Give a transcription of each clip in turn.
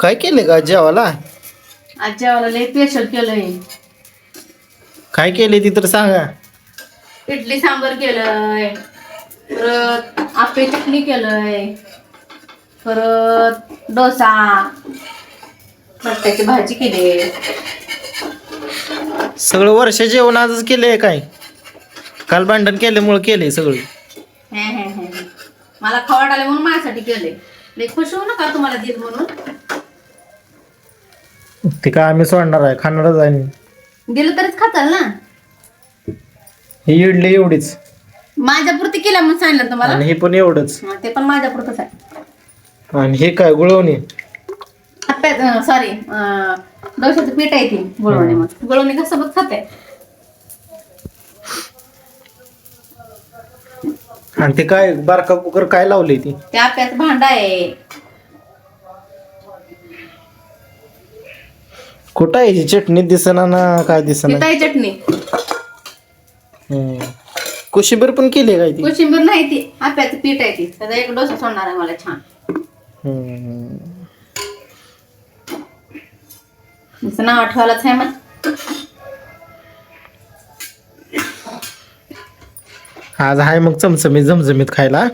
काय केले का जेवाला आज जेवायला लय स्पेशल केलंय. काय केले ती तर सांगा. इडली सांबर केलंय परत आपे चटणी केलंय परत डोसा बटाट्याची भाजी केली. सगळं वर्ष जेवण आजच केलंय काय? काल भांडण केल्यामुळे केलंय सगळं. हे हे हे हे. मला खवाड आले म्हणून माझ्यासाठी केले लय खुश होऊ नका तुम्हाला देत म्हणून. ते काय आम्ही सोडणार आहे खाणारच आहे दिलं तरीच खाताल ना? ही इडली एवढीच. माझ्या पुरती केल्या म्हणून सांगितलं तुम्हाला? आणि हे पण एवढंच. हा, ते पण माझ्या पुरतच आहे. आणि हे काय गुळवणी? सॉरी डोशाचं पीठ आहे ती गुळवणी मग गुळवणी कसं बघ खाते. आणि ते काय बारका कुकर काय लावले ती? त्या आप्यात भांडा आहे. कुठं आहे ही चटणी? दिसना ना काय दिसना? पिताई चटणी. हम्म. कोशिंबीर पण केली काय ती? कोशिंबीर नाही ती. आप्याचं पीठ आहे ती. त्याचा एक डोसा सोडणार आहे मला छान. हम्म. नुसतं नाव आठवायलाच आहे मग. आज आहे मग चमचमीत झमझमीत खायला.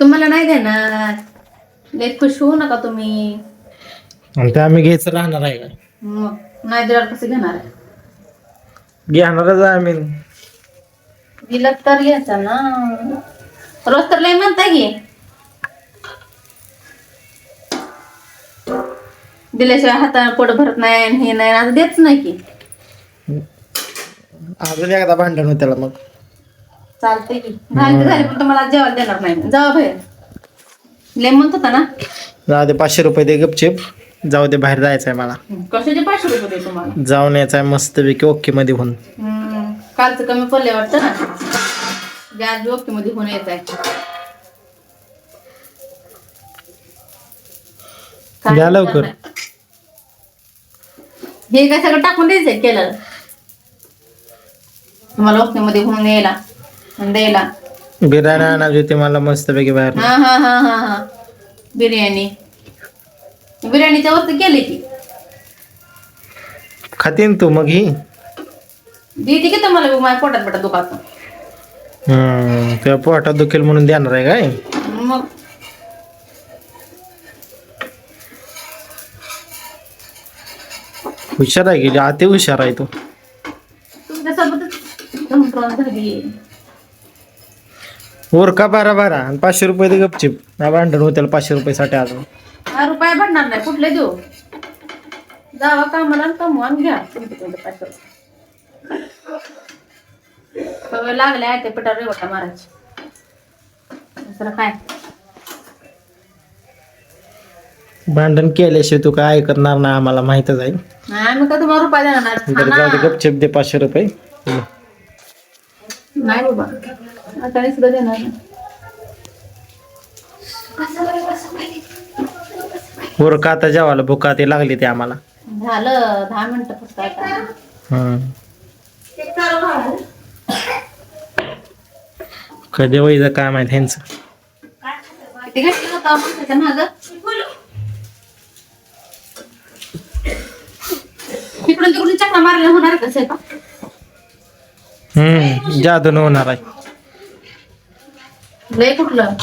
तुम्हाला नाही देणार. लय खुश होऊ नका तुम्ही. आणि ते आम्ही घ्यायचं राहणार आहे का? मग नाही दिल्यावर कसं घेणार आहे? घेणारच आहे आम्ही. दिलं तर घ्यायचं ना. रोज तर लय म्हणताय की. दिल्याशिवाय हाताने पोट भरत नाही आणि हे नाही आता देत नाही की. अजून एकदा भांडण होत त्याला मग. चालतंय की. झाली तर झाली पण तुम्हाला जेवायला देणार नाही. जावा बाहेर. लय म्हणत होता ना. जाऊ दे पाचशे रुपये दे गपचिप. जाऊ दे बाहेर जायचं आहे मला. कशाचे पाचशे रुपये दे तुम्हाला? जाऊन यायचं आहे मस्तपैकी ओके मध्ये होऊन. हम्म, कालचं कमी पडले वाटतं ना? गॅस ओके मध्ये होऊन येत आहे काय द्या लवकर. करणार? हे काय सगळं टाकून द्यायचंय केलं तुम्हाला ओके मध्ये होऊन यायला आणि द्यायला. बिर्याणी आणायची होती मला मस्तपैकी बाहेर. हा हा हा हा हा. बिर्याणी. बिर्याणीच्या वरती केली ती. खातीन तू मग ही? देते की तुम्हाला बी माझ्या पोटात बेटा दुखाचं हम्म तुझ्या पोटात दुखेल म्हणून देणार आहे काय? मग. हुशार आहे गेली अति हुशार आहे तू. तुमच्यासोबतच झाली. का बारा बारा आणि पाचशे रुपये दे गपचिप. नाही भांडण होत्याला पाचशे रुपयासाठी अजून. हा रुपये भरणार नाही कुठले देऊ? जावा कामाला कमवा घ्या. पाचशे रुपये. लागले आहे ते पिठावर रेवटा मारायचे. दुसरं काय? भांडण केल्याशिवाय तू काय ऐकणार नाही आम्हाला माहितच आहे. नाही आम्ही का तुम्हाला रुपये देणार बरं जाऊ दे हा ना. गपचिप दे पाचशे रुपये. नाही बाबा. आता नाही सुद्धा देणार नाही. वर का आता जेवायला भुका ते लागली ते आम्हाला. झालं दहा मिनिटं फक्त आता. हम्म. कधी व्हायचं काय माहीत ह्यांचं. किती घातलं होतं आपण त्याच्या मागं? इकडून तिकडून चक्रा मारल्या होणार कसं आहे हम्म जादू न होणार आहे. लय कुठलं